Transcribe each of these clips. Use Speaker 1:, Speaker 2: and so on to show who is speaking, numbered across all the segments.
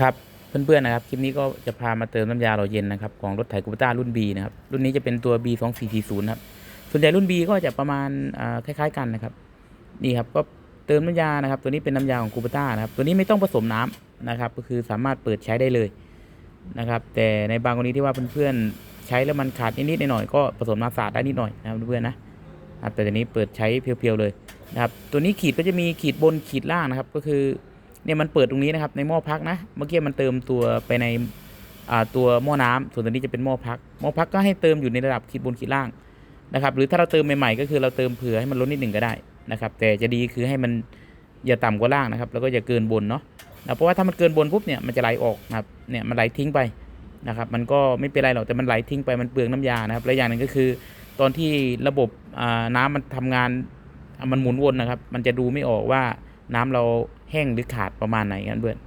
Speaker 1: ครับเพื่อนๆนะครับคลิปนี้ก็จะพามาเติมน้ำยาหล่อเย็นนะครับของรถไถคูปต้ารุ่น B นะครับรุ่นนี้จะเป็นตัว B 2 4 4 0ครับส่วนใหญ่รุ่น B ก็จะประมาณคล้ายๆกันนะครับนี่ครับก็เติมน้ำยานะครับตัวนี้เป็นน้ำยาของคูปต้านะครับตัวนี้ไม่ต้องผสมน้ำนะครับก็คือสามารถเปิดใช้ได้เลยนะครับแต่ในบางกรณีที่ว่าเพื่อนๆใช้แล้วมันขาดนิดๆหน่อยๆก็ผสมน้ำสาดได้นิดหน่อยนะครับเพื่อนๆนะครับแต่ตัวนี้เปิดใช้เพียวๆเลยนะครับตัวนี้ขีดก็จะมีขีดบนขีดล่างนะครับก็คือ เนี่ยมันเปิดตรงนี้นะครับในหม้อพักนะ เมื่อกี้มันเติมตัวไปในตัวหม้อน้ำส่วนตัวนี้จะเป็นหม้อพัก หม้อพักก็ให้เติมอยู่ในระดับขีดบนขีดล่างนะครับ หรือถ้าเราเติมใหม่ๆก็คือเราเติมเผื่อให้มันลดนิดหนึ่งก็ได้นะครับ แต่จะดีคือให้มันอย่าต่ำกว่าล่างนะครับ แล้วก็อย่าเกินบนเนาะนะเพราะว่าถ้ามันเกินบนปุ๊บเนี่ยมันจะไหลออกนะครับ เนี่ยมันไหลทิ้งไปนะครับ มันก็ไม่เป็นไรหรอก แต่มันไหลทิ้งไปมันเปลืองน้ำยานะครับ และอย่างหนึ่งก็คือ ตอนที่ระบบน้ำมันทำงานมันหมุนวนนะครับ มันจะดูไม่ออกว่า น้ำเราแห้งหรือขาดประมาณไหนกันเพื่อน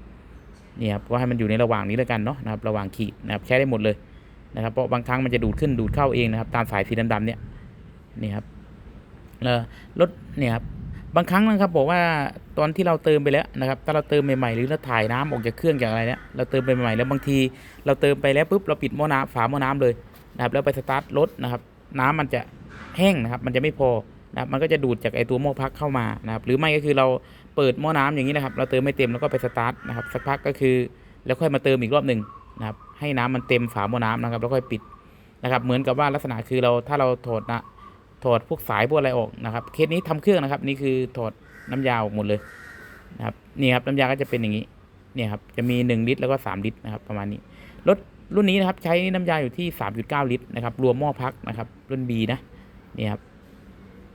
Speaker 1: นี่ครับก็ให้มันอยู่ในระหว่างนี้แล้วกันเนาะนะครับระหว่างขีดนะครับใช้ได้หมดเลยนะครับเพราะบางครั้งมันจะดูดขึ้นดูดเข้าเองนะครับ ตามสายสีดำๆเนี่ยนี่ครับเออรถเนี่ยครับบางครั้งนะครับบอกว่าตอนที่เราเติมไปแล้วนะครับถ้าเราเติมใหม่ๆหรือเราถ่ายน้ำออกจากเครื่องจากอะไรเนี่ยเราเติมไปใหม่ๆแล้วบางทีเราเติมไปแล้วปุ๊บเราปิดหม้อน้ำฝาหม้อน้ำเลยนะครับแล้วไปสตาร์ทรถนะครับ น้ำมันจะแห้งนะครับ มันจะไม่พอ นะครับมันก็จะดูดจากไอตัวหม้อพักเข้ามานะครับหรือไม่ก็คือเราเปิดหม้อน้ำอย่างนี้นะครับ เราเติมไม่เต็มแล้วก็ไปสตาร์ทนะครับสักพักก็คือแล้วค่อยมาเติมอีกรอบหนึ่งนะครับให้น้ำมันเต็มฝาหม้อน้ำนะครับ แล้วค่อยปิดนะครับ เหมือนกับว่าลักษณะคือเราถ้าเราถอดนะถอดพวกสายพวกอะไรออกนะครับเคสนี้ทำเครื่องนะครับ นี่คือถอดน้ำยาออกหมดเลยนะครับนี่ครับน้ำยาก็จะเป็นอย่างนี้เนี่ยครับจะมี 1 ลิตรแล้วก็ 3 ลิตรนะครับประมาณนี้รถรุ่นนี้นะครับใช้น้ำยาอยู่ที่ 3.9 ลิตรนะครับรวมหม้อพักนะครับรุ่น B นะนี่ครับ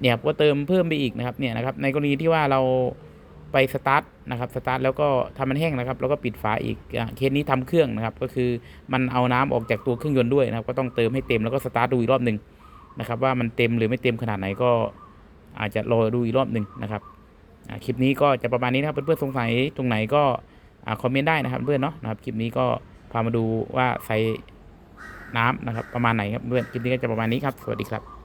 Speaker 1: เนี่ยครับก็เติมเพิ่มไปอีกนะครับเนี่ยนะครับในกรณีที่ว่าเราไปสตาร์ทนะครับสตาร์ทแล้วก็ทำมันแห้งนะครับ แล้วก็ปิดฝาอีกอะเคสนี้ทำเครื่องนะครับ ก็คือมันเอาน้ำออกจากตัวเครื่องยนต์ด้วยนะครับ ก็ต้องเติมให้เต็มแล้วก็สตาร์ทดูอีกรอบหนึ่งนะครับ ว่ามันเต็มหรือไม่เต็มขนาดไหนก็อาจจะรอดูอีกรอบหนึ่งนะครับอะคลิปนี้ก็จะประมาณนี้นะครับเพื่อนๆสงสัยตรงไหนก็อ่าคอมเมนต์ได้นะครับเพื่อนเนาะนะครับคลิปนี้ก็พามาดูว่าใส่น้ำนะครับประมาณไหนครับเพื่อนคลิปนี้ก็จะประมาณนี้ครับสวัสดีครับ